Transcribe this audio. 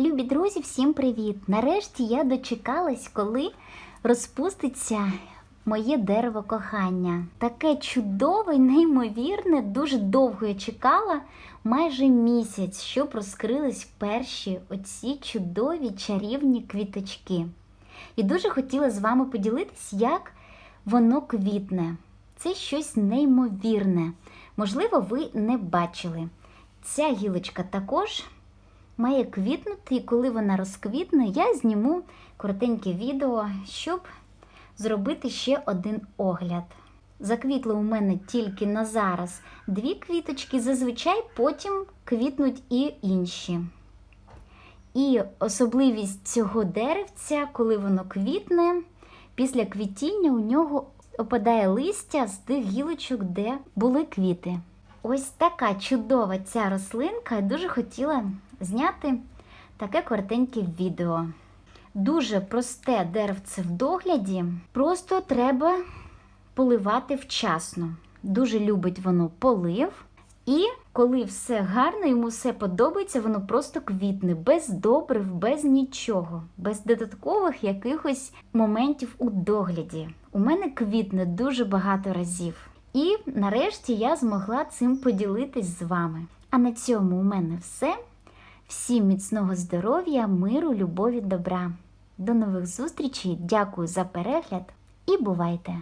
Любі друзі, всім привіт! Нарешті я дочекалась, коли розпуститься моє дерево кохання. Таке чудове, неймовірне, дуже довго я чекала, майже місяць, щоб розкрились перші оці чудові чарівні квіточки. І дуже хотіла з вами поділитись, як воно квітне. Це щось неймовірне. Можливо, ви не бачили. Ця гілочка також має квітнути, і коли вона розквітне, я зніму коротеньке відео, щоб зробити ще один огляд. Заквітло у мене тільки на зараз дві квіточки, зазвичай потім квітнуть і інші. І особливість цього деревця, коли воно квітне, після квітіння у нього опадає листя з тих гілочок, де були квіти. Ось така чудова ця рослинка, і дуже хотіла зняти таке коротеньке відео. Дуже просте деревце в догляді, просто треба поливати вчасно. Дуже любить воно полив. І коли все гарно, йому все подобається, воно просто квітне, без добрив, без нічого, без додаткових якихось моментів у догляді. У мене квітне дуже багато разів. І нарешті я змогла цим поділитись з вами. А на цьому у мене все. Всім міцного здоров'я, миру, любові, добра. До нових зустрічей. Дякую за перегляд і бувайте!